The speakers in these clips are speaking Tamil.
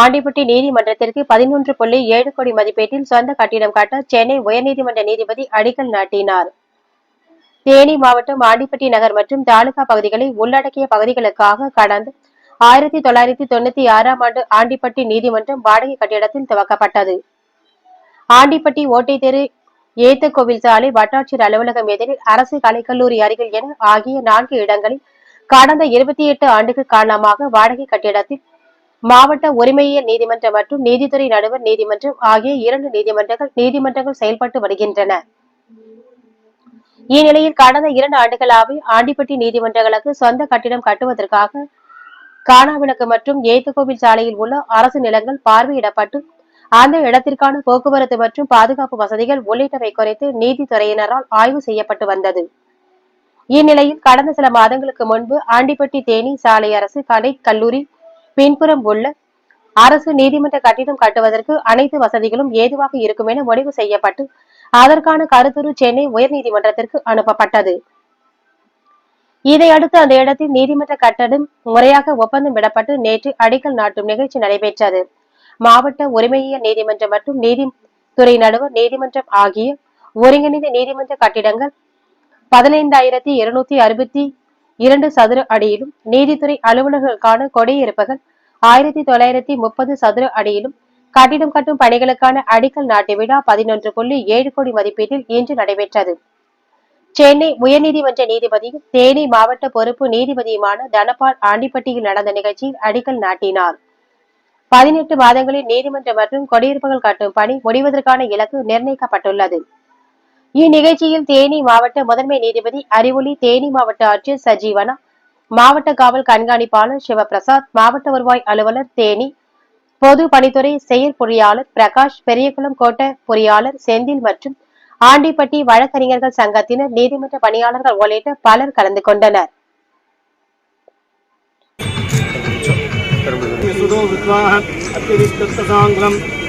ஆண்டிப்பட்டி நீதிமன்றத்திற்கு பதினொன்று புள்ளி ஏழு கோடி மதிப்பீட்டில் சொந்த கட்டிடம் கட்ட சென்னை உயர்நீதிமன்ற நீதிபதி அடிக்கல் நாட்டினார். தேனி மாவட்டம் ஆண்டிப்பட்டி நகர் மற்றும் தாலுகா பகுதிகளை உள்ளடக்கிய பகுதிகளுக்காக கடந்த ஆயிரத்தி தொள்ளாயிரத்தி தொண்ணூத்தி ஆறாம் ஆண்டு ஆண்டிப்பட்டி நீதிமன்றம் வாடகை கட்டிடத்தில் துவக்கப்பட்டது. ஆண்டிப்பட்டி ஓட்டை தெரு ஏத்த கோவில் சாலை வட்டாட்சியர் அலுவலகம் எதிரில் அரசு கலைக்கல்லூரி அருகில் என ஆகிய நான்கு இடங்களில் கடந்த இருபத்தி எட்டு ஆண்டுகள் காரணமாக வாடகை கட்டிடத்தில் மாவட்ட உரிமையியல் நீதிமன்றம் மற்றும் நீதித்துறை நடுவர் நீதிமன்றம் ஆகிய இரண்டு நீதிமன்றங்கள் நீதிமன்றங்கள் செயல்பட்டு வருகின்றன. இந்நிலையில் கடந்த இரண்டு ஆண்டுகளாக ஆண்டிப்பட்டி நீதிமன்றங்களுக்கு சொந்த கட்டிடம் கட்டுவதற்காக காணாவிளக்கு மற்றும் ஏத்துக்கோவில் சாலையில் உள்ள அரசு நிலங்கள் பார்வையிடப்பட்டு அந்த இடத்திற்கான போக்குவரத்து மற்றும் பாதுகாப்பு வசதிகள் உள்ளிட்டவை குறித்து நீதித்துறையினரால் ஆய்வு செய்யப்பட்டு வந்தது. இந்நிலையில் கடந்த சில மாதங்களுக்கு முன்பு ஆண்டிப்பட்டி தேனி சாலை அரசு கலை கல்லூரி பின்புறம் உள்ள அரசு நீதிமன்ற கட்டிடம் கட்டுவதற்கு அனைத்து வசதிகளும் ஏதுவாக இருக்கும் என முடிவு செய்யப்பட்டு அதற்கான கருத்துரு சென்னை உயர்நீதிமன்றத்திற்கு அனுப்பப்பட்டது. இதையடுத்து அந்த இடத்தில் நீதிமன்ற கட்டடம் முறையாக ஒப்பந்தம் விடப்பட்டு நேற்று அடிக்கல் நாட்டும் நிகழ்ச்சி நடைபெற்றது. மாவட்ட உரிமையியல் நீதிமன்றம் மற்றும் நீதித்துறை நடுவர் நீதிமன்றம் ஆகிய ஒருங்கிணைந்த நீதிமன்ற கட்டிடங்கள் பதினைந்தாயிரத்தி இருநூத்தி அறுபத்தி இரண்டு சதுர அடியிலும் நீதித்துறை அலுவலர்களுக்கான கொடியிருப்புகள் ஆயிரத்தி தொள்ளாயிரத்தி முப்பது சதுர அடியிலும் கட்டிடம் கட்டும் பணிகளுக்கான அடிக்கல் நாட்டு விழா பதினொன்று புள்ளி ஏழு கோடி மதிப்பீட்டில் இன்று நடைபெற்றது. சென்னை உயர்நீதிமன்ற நீதிபதியும் தேனி மாவட்ட பொறுப்பு நீதிபதியுமான தனபால் ஆண்டிப்பட்டியில் நடந்த நிகழ்ச்சியில் அடிக்கல் நாட்டினார். பதினெட்டு மாதங்களில் நீதிமன்றம் மற்றும் குடியிருப்புகள் கட்டும் பணி முடிவதற்கான இலக்கு நிர்ணயிக்கப்பட்டுள்ளது. இந்நிகழ்ச்சியில் தேனி மாவட்ட முதன்மை நீதிபதி அறிவொளி தேனி மாவட்ட ஆட்சியர் சஜீவனா மாவட்ட காவல் கண்காணிப்பாளர் சிவபிரசாத் மாவட்ட வருவாய் அலுவலர் தேனி பொது பணித்துறை செயற்பொறியாளர் பிரகாஷ் பெரியகுளம் கோட்ட பொறியாளர் செந்தில் மற்றும் ஆண்டிப்பட்டி வழக்கறிஞர்கள் சங்கத்தினர் நீதிமன்ற பணியாளர்கள் உள்ளிட்ட பலர் கலந்து கொண்டனர் सुदो विद्वाः अत्यविस्तसाङ्ग्रम्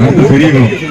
பெரியகுளம்